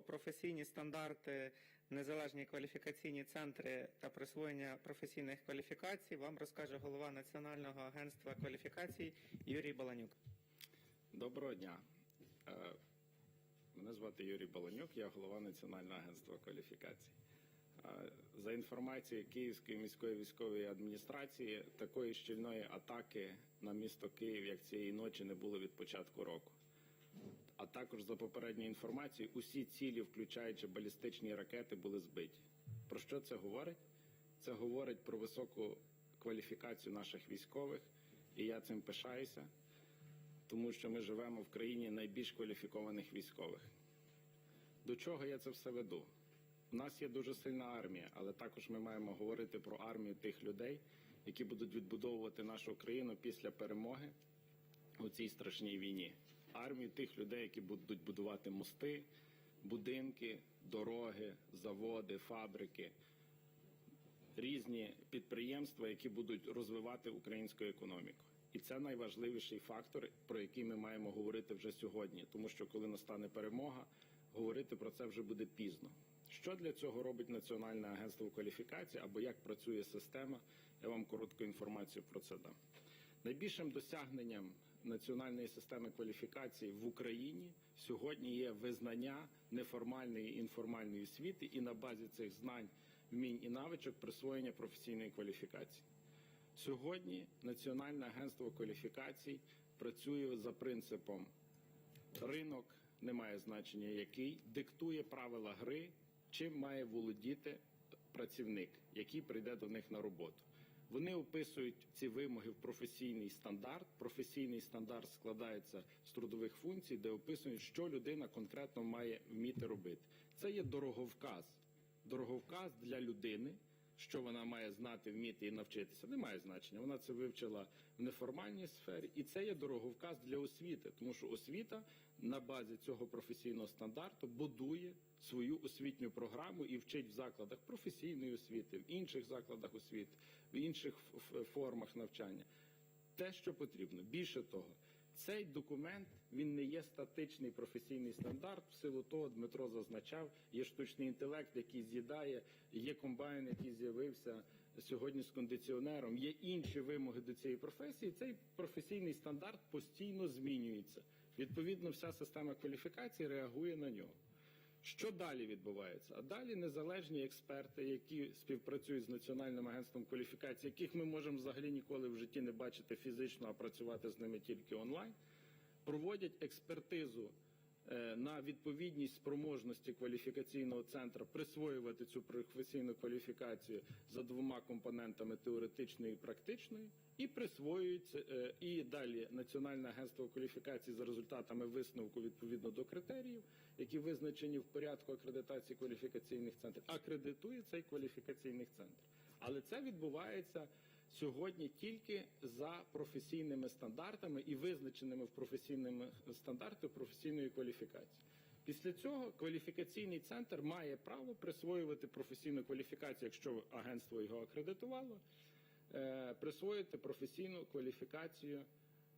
про професійні стандарти, незалежні кваліфікаційні центри та присвоєння професійних кваліфікацій вам розкаже голова Національного агентства кваліфікацій Юрій Баланюк. Доброго дня. Е, Мене звати Юрій Баланюк, я голова Національного агентства кваліфікацій. Е, За інформацією Київської міської військової адміністрації, такої щільної атаки на місто Київ, як цієї ночі, не було від початку року. Також за попередньою інформацією, усі цілі, включаючи балістичні ракети, були збиті. Про що це говорить? Це говорить про високу кваліфікацію наших військових, і я цим пишаюся тому що ми живемо в країні найбільш кваліфікованих військових. До чого я це все веду? У нас є дуже сильна армія, але також ми маємо говорити про армію тих людей, які будуть відбудовувати нашу країну після перемоги у цій страшній війні. Армію тих людей, які будуть будувати мости, будинки, дороги, заводи, фабрики, різні підприємства, які будуть розвивати українську економіку. І це найважливіший фактор, про який ми маємо говорити вже сьогодні, тому що коли настане перемога, говорити про це вже буде пізно. Що для цього робить Національне агентство кваліфікації або як працює система? Я вам коротку інформацію про це дам. Найбільшим досягненням національної системи кваліфікації в Україні сьогодні є визнання неформальної і інформальної освіти і на базі цих знань, вмінь і навичок присвоєння професійної кваліфікації. Сьогодні Національне агентство кваліфікацій працює за принципом ринок не має значення, який диктує правила гри, чим має володіти працівник, який прийде до них на роботу. Вони описують ці вимоги в професійний стандарт. Професійний стандарт складається з трудових функцій, де описують, що людина конкретно має вміти робити. Це є дороговказ. Дороговказ для людини, що вона має знати, вміти і навчитися, не має значення. Вона це вивчила в неформальній сфері, і це є дороговказ для освіти, тому що освіта на базі цього професійного стандарту будує свою освітню програму і вчить в закладах професійної освіти, в інших закладах освіти, в інших формах навчання. Те, що потрібно. Більше того, цей документ він не є статичний професійний стандарт. В силу того, Дмитро зазначав, є штучний інтелект, який з'їдає, є комбайн, який з'явився сьогодні з кондиціонером. Є інші вимоги до цієї професії. Цей професійний стандарт постійно змінюється. Відповідно, вся система кваліфікації реагує на нього. Що далі відбувається? А далі незалежні експерти, які співпрацюють з Національним агентством кваліфікації, яких ми можемо взагалі ніколи в житті не бачити фізично, а працювати з ними тільки онлайн, проводять експертизу на відповідність спроможності кваліфікаційного центру присвоювати цю професійну кваліфікацію за двома компонентами теоретичною і практичною, і присвоюють е, і далі Національне агентство кваліфікації за результатами висновку відповідно до критеріїв, які визначені в порядку акредитації кваліфікаційних центрів, акредитує цей кваліфікаційний центр. Але це відбувається сьогодні тільки за професійними стандартами і визначеними в професійними стандартах професійної кваліфікації. Після цього кваліфікаційний центр має право присвоювати професійну кваліфікацію, якщо агентство його акредитувало, е, присвоїти професійну кваліфікацію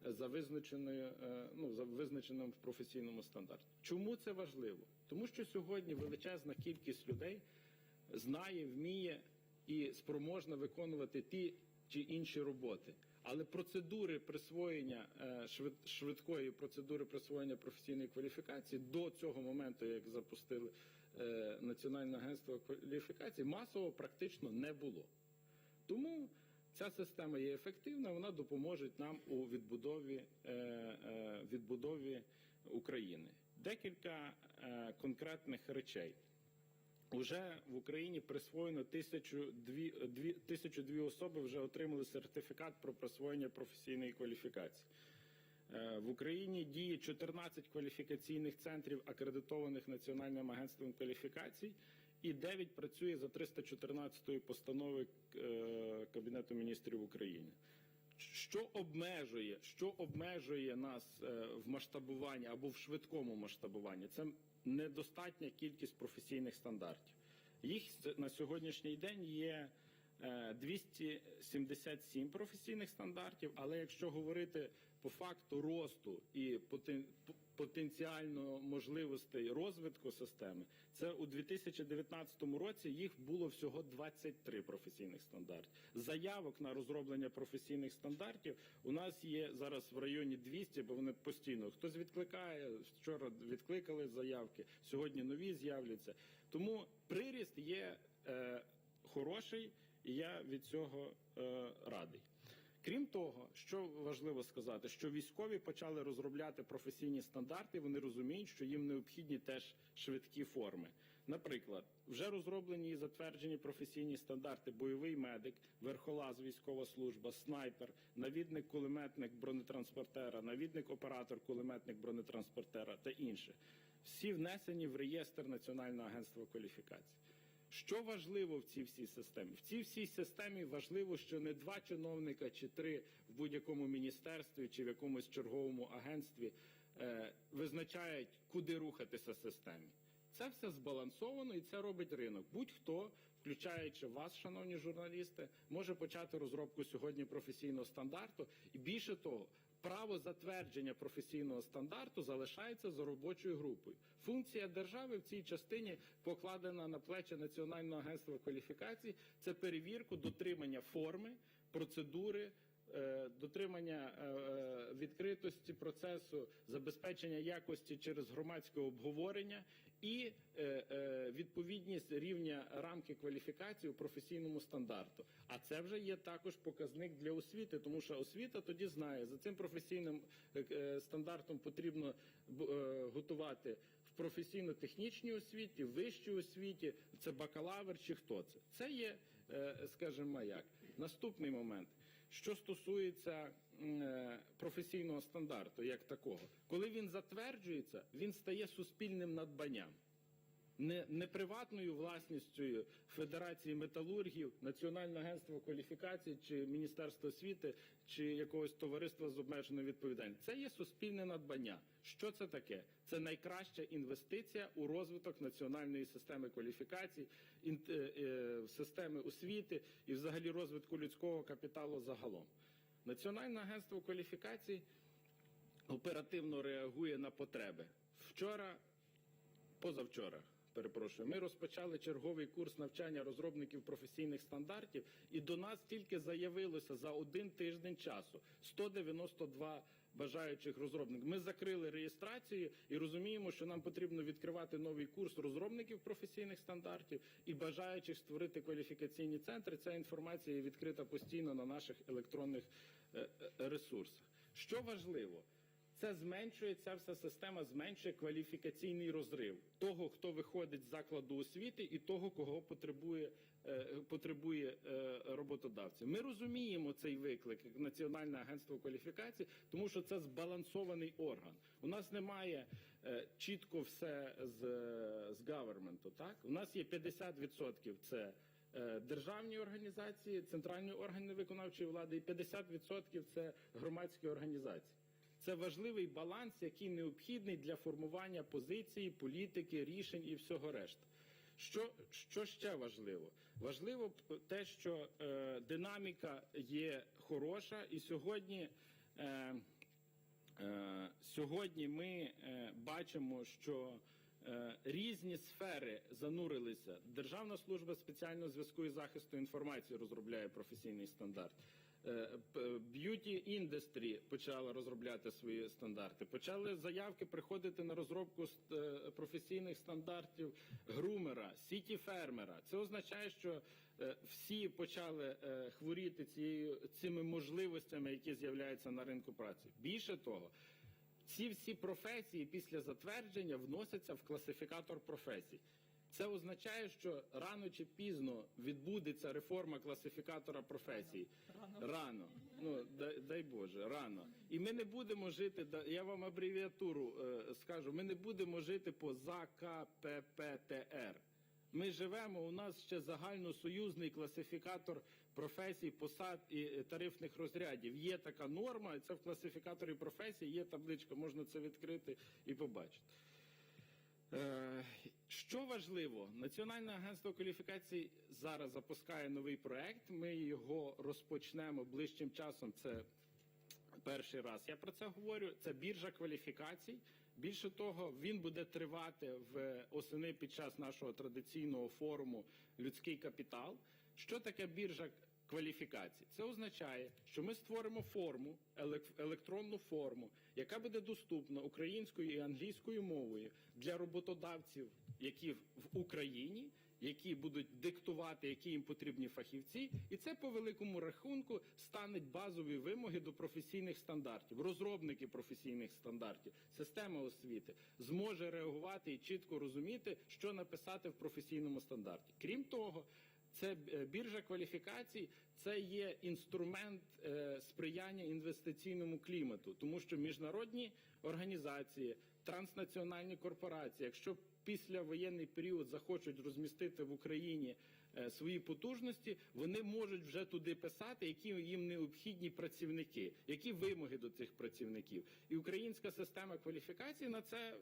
за визначеною, е, ну за визначеним в професійному стандарті. Чому це важливо? Тому що сьогодні величезна кількість людей знає, вміє і спроможна виконувати ті чи інші роботи. Але процедури присвоєння е, швидкої процедури присвоєння професійної кваліфікації до цього моменту, як запустили е, Національне агентство кваліфікації, масово практично не було. Тому ця система є ефективна, вона допоможе нам у відбудові, е, відбудові України. Декілька конкретних речей. Уже в Україні присвоєно тисячу дві, дві, тисячу дві особи вже отримали сертифікат про присвоєння професійної кваліфікації. Е, В Україні діє 14 кваліфікаційних центрів, акредитованих Національним агентством кваліфікацій, і 9 працює за 314 постанови е, Кабінету міністрів України. Що обмежує, що обмежує нас е, в масштабуванні або в швидкому масштабуванні? Це недостатня кількість професійних стандартів. Їх на сьогоднішній день є е, 277 професійних стандартів, але якщо говорити по факту росту і потен- потенціально можливостей розвитку системи, це у 2019 році їх було всього 23 професійних стандартів. Заявок на розроблення професійних стандартів у нас є зараз в районі 200, бо вони постійно хтось відкликає. Вчора відкликали заявки, сьогодні нові з'являться. Тому приріст є е, хороший, і я від цього е, радий. Крім того, що важливо сказати, що військові почали розробляти професійні стандарти. Вони розуміють, що їм необхідні теж швидкі форми. Наприклад, вже розроблені і затверджені професійні стандарти: бойовий медик, верхолаз, військова служба, снайпер, навідник, кулеметник бронетранспортера, навідник, оператор, кулеметник бронетранспортера та інше. Всі внесені в реєстр Національного агентства кваліфікації. Що важливо в цій всій системі? В цій всій системі важливо, що не два чиновника чи три в будь-якому міністерстві чи в якомусь черговому агентстві е, визначають, куди рухатися системі. Це все збалансовано і це робить ринок. Будь-хто, включаючи вас, шановні журналісти, може почати розробку сьогодні професійного стандарту. І більше того, право затвердження професійного стандарту залишається за робочою групою. Функція держави в цій частині покладена на плечі Національного агентства кваліфікацій. Це перевірку дотримання форми, процедури. Е, Дотримання е, е, відкритості процесу, забезпечення якості через громадське обговорення і відповідність рівня рамки кваліфікації у професійному стандарту. А це вже є також показник для освіти, тому що освіта тоді знає, за цим професійним стандартом потрібно готувати в професійно-технічній освіті, в вищій освіті, це бакалавр чи хто це. Це є, скажімо, як. Наступний момент. Що стосується е, професійного стандарту, як такого, коли він затверджується, він стає суспільним надбанням. Не, не приватною власністю Федерації металургів, Національного агентства кваліфікації чи Міністерства освіти чи якогось товариства з обмеженою відповідальністю. Це є суспільне надбання. Що це таке? Це найкраща інвестиція у розвиток національної системи кваліфікацій, інт- е, е, системи освіти і взагалі розвитку людського капіталу загалом. Національне агентство кваліфікацій оперативно реагує на потреби. Вчора позавчора. Перепрошую, ми розпочали черговий курс навчання розробників професійних стандартів, і до нас тільки заявилося за один тиждень часу 192 бажаючих розробників. Ми закрили реєстрацію і розуміємо, що нам потрібно відкривати новий курс розробників професійних стандартів і бажаючих створити кваліфікаційні центри. Ця інформація відкрита постійно на наших електронних е, е, ресурсах. Що важливо? Це зменшує ця вся система, зменшує кваліфікаційний розрив того, хто виходить з закладу освіти, і того, кого потребує, е, потребує е, роботодавці. Ми розуміємо цей виклик як Національне агентство кваліфікації, тому що це збалансований орган. У нас немає е, чітко все з, з гаверменту. Так у нас є 50% це. е, Державні організації, центральні органи виконавчої влади, і 50% це громадські організації. Це важливий баланс, який необхідний для формування позиції, політики, рішень і всього решта. Що, що ще важливо? Важливо те, що е, динаміка є хороша, і сьогодні, е, е, сьогодні ми е, бачимо, що е, різні сфери занурилися. Державна служба спеціального зв'язку і захисту інформації розробляє професійний стандарт. Б'юті індустрі почала розробляти свої стандарти. Почали заявки приходити на розробку е, професійних стандартів грумера, сіті фермера. Це означає, що е, всі почали е, хворіти цією цими можливостями, які з'являються на ринку праці. Більше того. Ці всі професії після затвердження вносяться в класифікатор професій. Це означає, що рано чи пізно відбудеться реформа класифікатора професій. Рано. Ну дай, дай Боже, рано. І ми не будемо жити. Я вам абревіатуру е, скажу. Ми не будемо жити по ЗАКППТР. Ми живемо. У нас ще загальносоюзний класифікатор професій, посад і е, тарифних розрядів. Є така норма. Це в класифікаторі професій. Є табличка, можна це відкрити і побачити. Е, Що важливо, Національне агентство кваліфікацій зараз запускає новий проект. Ми його розпочнемо ближчим часом. Це перший раз. Я про це говорю. Це біржа кваліфікацій. Більше того, він буде тривати в осени під час нашого традиційного форуму Людський капітал. Що таке біржа кваліфікацій? Це означає, що ми створимо форму, елек- електронну форму, яка буде доступна українською і англійською мовою для роботодавців, які в Україні, які будуть диктувати, які їм потрібні фахівці, і це по великому рахунку стане базові вимоги до професійних стандартів. Розробники професійних стандартів, система освіти зможе реагувати і чітко розуміти, що написати в професійному стандарті. Крім того, це е, біржа кваліфікацій, це є інструмент е, сприяння інвестиційному клімату, тому що міжнародні організації, транснаціональні корпорації, якщо після воєнний період захочуть розмістити в Україні свої потужності, вони можуть вже туди писати, які їм необхідні працівники, які вимоги до цих працівників. І українська система кваліфікації на це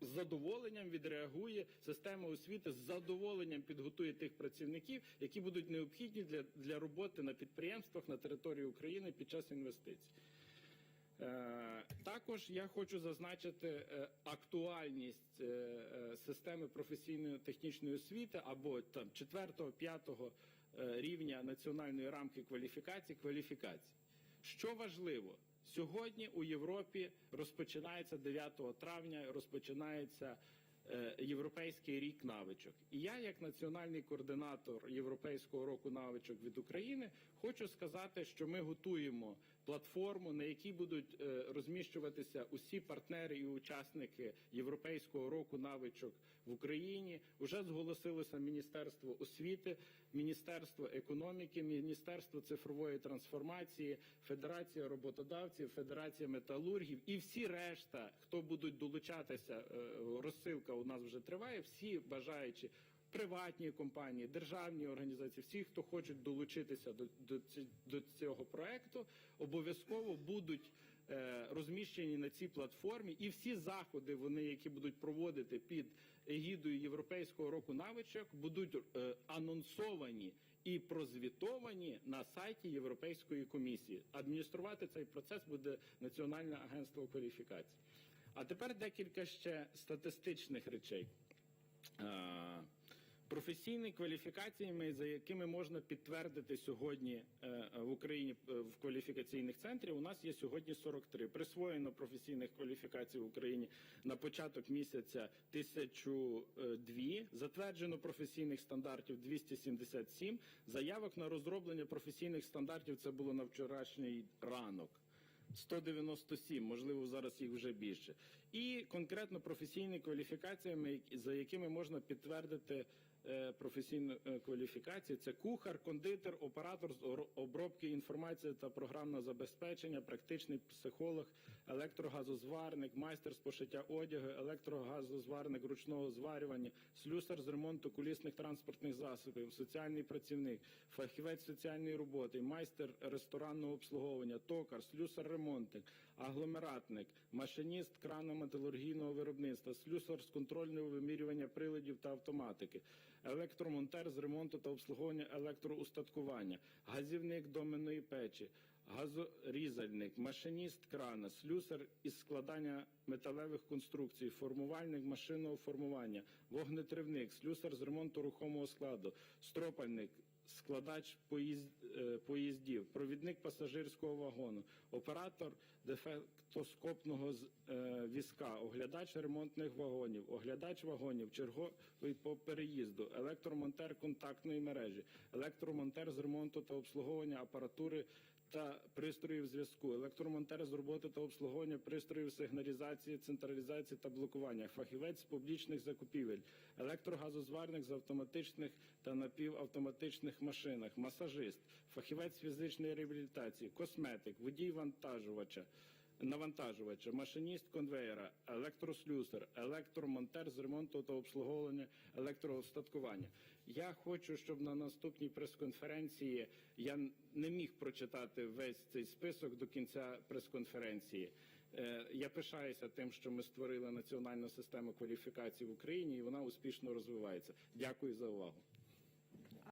з задоволенням відреагує система освіти з задоволенням підготує тих працівників, які будуть необхідні для, для роботи на підприємствах на території України під час інвестицій. Е, Також я хочу зазначити е, актуальність е, системи професійної технічної освіти або там 4-5 рівня національної рамки кваліфікації кваліфікацій. Що важливо, сьогодні у Європі розпочинається 9 травня, розпочинається Європейський рік навичок. І я, як національний координатор Європейського року навичок від України, хочу сказати, що ми готуємо платформу, на якій будуть е, розміщуватися усі партнери і учасники Європейського року навичок в Україні. Уже зголосилося Міністерство освіти, Міністерство економіки, Міністерство цифрової трансформації, Федерація роботодавців, Федерація металургів і всі решта, хто будуть долучатися, е, розсилка у нас вже триває. Всі бажаючі приватні компанії, державні організації, всі, хто хочуть долучитися до, до, до цього проекту, обов'язково будуть е, розміщені на цій платформі, і всі заходи, вони, які будуть проводити під егідою Європейського року навичок, будуть е, анонсовані і прозвітовані на сайті Європейської комісії. Адмініструвати цей процес буде Національне агентство кваліфікацій. А тепер декілька ще статистичних речей. Е, Професійні кваліфікаціями, за якими можна підтвердити сьогодні е, в Україні е, в кваліфікаційних центрів, у нас є сьогодні 43. Присвоєно професійних кваліфікацій в Україні на початок місяця 1002, затверджено професійних стандартів 277, заявок на розроблення професійних стандартів це було на вчорашній ранок. 197, можливо, зараз їх вже більше. І конкретно професійні кваліфікаціями, які- за якими можна підтвердити е, професійну е, кваліфікацію. Це кухар, кондитер, оператор з обробки інформації та програмного забезпечення, практичний психолог, електрогазозварник, майстер з пошиття одягу, електрогазозварник ручного зварювання, слюсар з ремонту кулісних транспортних засобів, соціальний працівник, фахівець соціальної роботи, майстер ресторанного обслуговування, токар, слюсар-ремонтник, агломератник, машиніст крано-металургійного виробництва, слюсар з контрольного вимірювання приладів та автоматики, електромонтер з ремонту та обслуговування електроустаткування, газівник доменної печі, газорізальник, машиніст крана, слюсар із складання металевих конструкцій, формувальник машинного формування, вогнетривник, слюсар з ремонту рухомого складу, стропальник, складач поїзд, е, поїздів, провідник пасажирського вагону, оператор дефектоскопного е, візка, оглядач ремонтних вагонів, оглядач вагонів, черговий по переїзду, електромонтер контактної мережі, електромонтер з ремонту та обслуговування апаратури та пристроїв зв'язку, електромонтер з роботи та обслуговування пристроїв сигналізації, централізації та блокування, фахівець з публічних закупівель, електрогазозварник з автоматичних та напівавтоматичних машинах, масажист, фахівець фізичної реабілітації, косметик, водій вантажувача. Навантажувача, машиніст конвеєра, електрослюсар, електромонтер з ремонту та обслуговування електроостаткування. Я хочу, щоб на наступній прес-конференції я не міг прочитати весь цей список до кінця прес-конференції. Е, Я пишаюся тим, що ми створили національну систему кваліфікації в Україні, і вона успішно розвивається. Дякую за увагу.